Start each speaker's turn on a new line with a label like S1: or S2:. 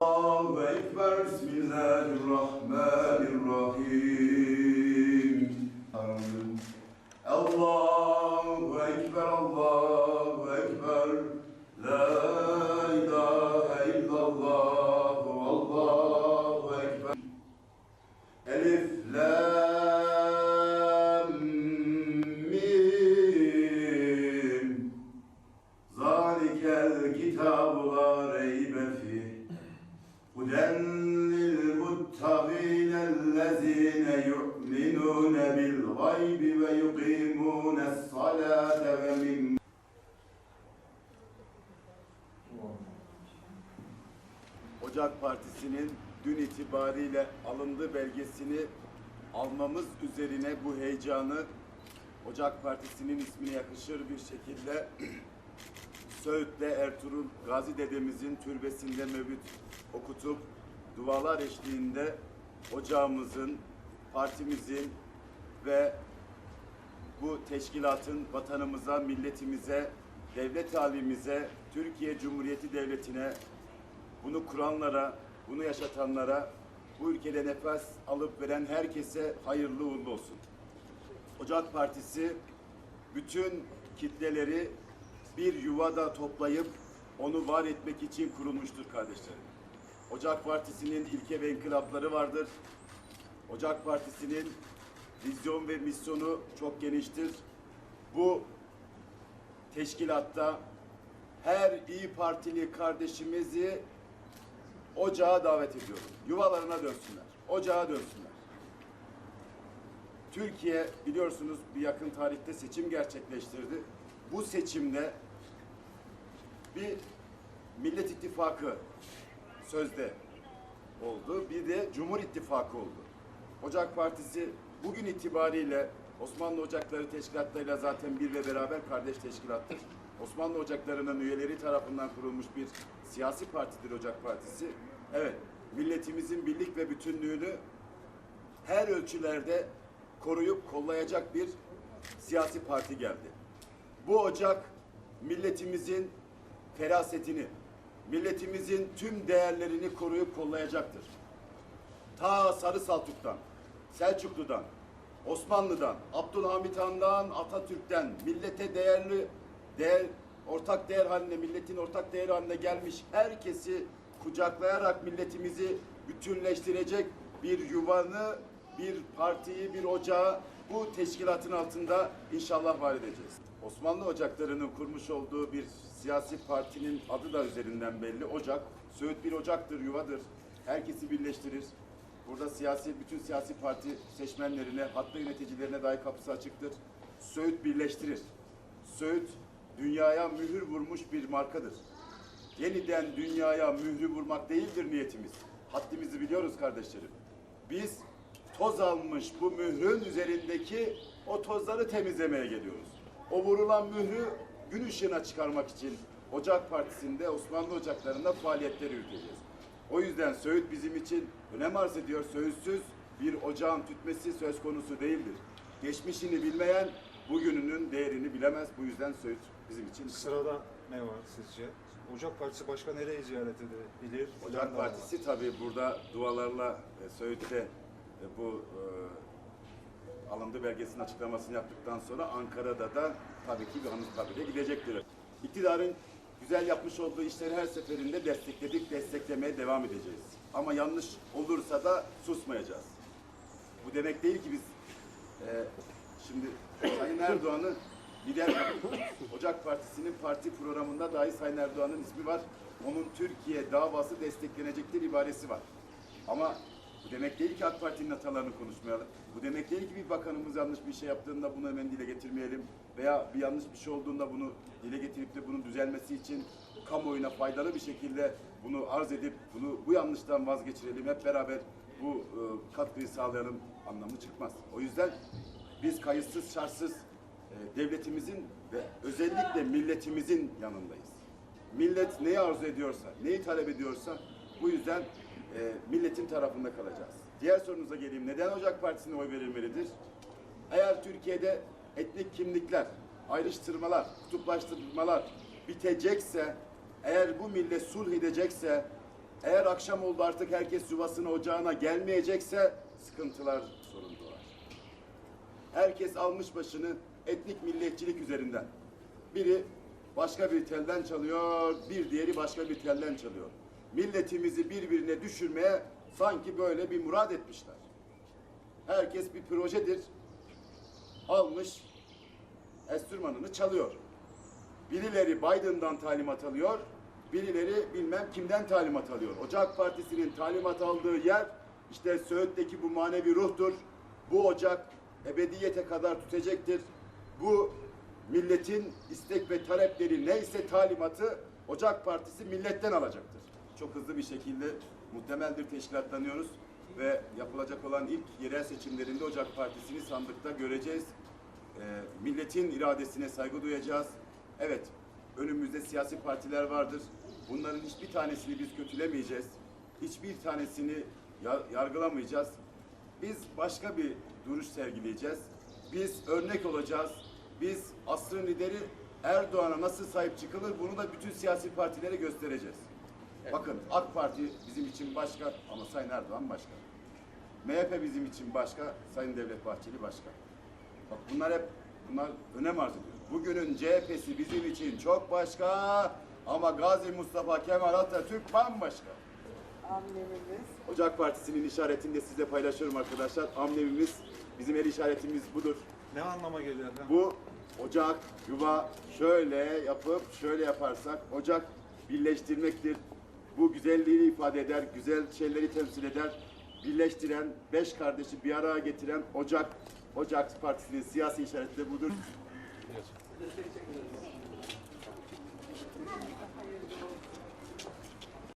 S1: Allahu Ekber, Bismillahirrahmanirrahim. Amin. Allahu Ekber, Allahu Ekber. La ilahe illallah, Allahu Ekber. Elif, Lam, Mim. Zalikel kitabu la هدى للمتقين الذين يؤمنون بالغيب ويقيمون الصلاة ومما Ocak Partisi'nin dün itibariyle alındığı belgesini almamız üzerine bu heyecanı Ocak Partisi'nin ismine yakışır bir şekilde Söğüt'te Ertuğrul Gazi dedemizin türbesinde mevlüt okutup dualar eşliğinde ocağımızın, partimizin ve bu teşkilatın vatanımıza, milletimize, devlet halimize, Türkiye Cumhuriyeti Devleti'ne, bunu kuranlara, bunu yaşatanlara, bu ülkede nefes alıp veren herkese hayırlı uğurlu olsun. Ocak Partisi bütün kitleleri bir yuvada toplayıp onu var etmek için kurulmuştur kardeşlerim. Ocak Partisi'nin ilke ve inkılapları vardır. Ocak Partisi'nin vizyon ve misyonu çok geniştir. Bu teşkilatta her iyi Partili kardeşimizi ocağa davet ediyorum. Yuvalarına dönsünler. Ocağa dönsünler. Türkiye biliyorsunuz bir yakın tarihte seçim gerçekleştirdi. Bu seçimde bir Millet İttifakı sözde oldu. Bir de Cumhur İttifakı oldu. Ocak Partisi bugün itibariyle Osmanlı Ocakları Teşkilatlarıyla zaten bir ve beraber kardeş teşkilattır. Osmanlı Ocakları'nın üyeleri tarafından kurulmuş bir siyasi partidir Ocak Partisi. Evet, milletimizin birlik ve bütünlüğünü her ölçülerde koruyup kollayacak bir siyasi parti geldi. Bu ocak milletimizin ferasetini, milletimizin tüm değerlerini koruyup kollayacaktır. Ta Sarı Saltuk'tan, Selçuklu'dan, Osmanlı'dan, Abdülhamit Han'dan, Atatürk'ten millete değerli, değer, ortak değer haline, milletin ortak değer haline gelmiş herkesi kucaklayarak milletimizi bütünleştirecek bir yuvanı, bir partiyi, bir ocağı bu teşkilatın altında inşallah var edeceğiz. Osmanlı Ocakları'nın kurmuş olduğu bir siyasi partinin adı da üzerinden belli. Ocak. Söğüt bir ocaktır, yuvadır. Herkesi birleştirir. Burada siyasi, bütün siyasi parti seçmenlerine, hatta yöneticilerine dahi kapısı açıktır. Söğüt birleştirir. Söğüt dünyaya mühür vurmuş bir markadır. Yeniden dünyaya mührü vurmak değildir niyetimiz. Haddimizi biliyoruz kardeşlerim. Biz toz almış bu mührün üzerindeki o tozları temizlemeye geliyoruz. O vurulan mührü gün ışığına çıkarmak için Ocak Partisi'nde Osmanlı Ocakları'nda faaliyetleri yürüteceğiz. O yüzden Söğüt bizim için önem arz ediyor. Söğütsüz bir ocağın tütmesi söz konusu değildir. Geçmişini bilmeyen bugününün değerini bilemez. Bu yüzden Söğüt bizim için
S2: Sırada ne var sizce? Ocak Partisi başka nereyi ziyaret edebilir?
S1: Ocak. Partisi tabii burada dualarla e, Söğüt'te e, bu e, alındı belgesinin açıklamasını yaptıktan sonra Ankara'da da tabii ki bir Anıtkabir'e gidecektir. İktidarın güzel yapmış olduğu işleri her seferinde destekledik, desteklemeye devam edeceğiz. Ama yanlış olursa da susmayacağız. Bu demek değil ki biz e, şimdi Sayın Erdoğan'ı lider. Ocak Partisi'nin parti programında dahi Sayın Erdoğan'ın ismi var. Onun Türkiye davası desteklenecektir ibaresi var. Ama bu demek değil ki AK Parti'nin hatalarını konuşmayalım. Bu demek değil ki bir bakanımız yanlış bir şey yaptığında bunu hemen dile getirmeyelim. Veya bir yanlış bir şey olduğunda bunu dile getirip de bunun düzelmesi için kamuoyuna faydalı bir şekilde bunu arz edip bunu bu yanlıştan vazgeçirelim. Hep beraber bu e, katkıyı sağlayalım anlamı çıkmaz. O yüzden biz kayıtsız şartsız e, devletimizin ve özellikle milletimizin yanındayız. Millet neyi arzu ediyorsa, neyi talep ediyorsa bu yüzden e, milletin tarafında kalacağız. Diğer sorunuza geleyim. Neden Ocak Partisi'ne oy verilmelidir? Eğer Türkiye'de etnik kimlikler, ayrıştırmalar, kutuplaştırmalar bitecekse, eğer bu millet sulh edecekse, Eğer akşam oldu artık herkes yuvasına ocağına gelmeyecekse sıkıntılar sorun doğar. Herkes almış başını etnik milliyetçilik üzerinden. Biri başka bir telden çalıyor, bir diğeri başka bir telden çalıyor. Milletimizi birbirine düşürmeye sanki böyle bir murad etmişler. Herkes bir projedir. Almış enstrümanını çalıyor. Birileri Biden'dan talimat alıyor, birileri bilmem kimden talimat alıyor. Ocak Partisi'nin talimat aldığı yer işte Söğüt'teki bu manevi ruhtur. Bu ocak ebediyete kadar tütecektir. Bu milletin istek ve talepleri neyse talimatı Ocak Partisi milletten alacaktır. Çok hızlı bir şekilde muhtemeldir teşkilatlanıyoruz ve yapılacak olan ilk yerel seçimlerinde Ocak Partisi'ni sandıkta göreceğiz. Ee, milletin iradesine saygı duyacağız. Evet, önümüzde siyasi partiler vardır. Bunların hiçbir tanesini biz kötülemeyeceğiz. Hiçbir tanesini ya- yargılamayacağız. Biz başka bir duruş sergileyeceğiz. Biz örnek olacağız. Biz asrın lideri Erdoğan'a nasıl sahip çıkılır bunu da bütün siyasi partilere göstereceğiz. Bakın AK Parti bizim için başka ama Sayın Erdoğan başka. MHP bizim için başka, Sayın Devlet Bahçeli başka. Bak bunlar hep bunlar önem arz ediyor. Bugünün CHP'si bizim için çok başka ama Gazi Mustafa Kemal Atatürk bambaşka.
S3: Amblemimiz.
S1: Ocak Partisi'nin işaretini de size paylaşıyorum arkadaşlar. Amblemimiz, bizim el işaretimiz budur.
S2: Ne anlama geliyor efendim?
S1: Bu ocak, yuva şöyle yapıp şöyle yaparsak ocak birleştirmektir. Bu güzelliği ifade eder, güzel şeyleri temsil eder. Birleştiren, beş kardeşi bir araya getiren ocak, Ocak Partisi'nin siyasi işareti de budur.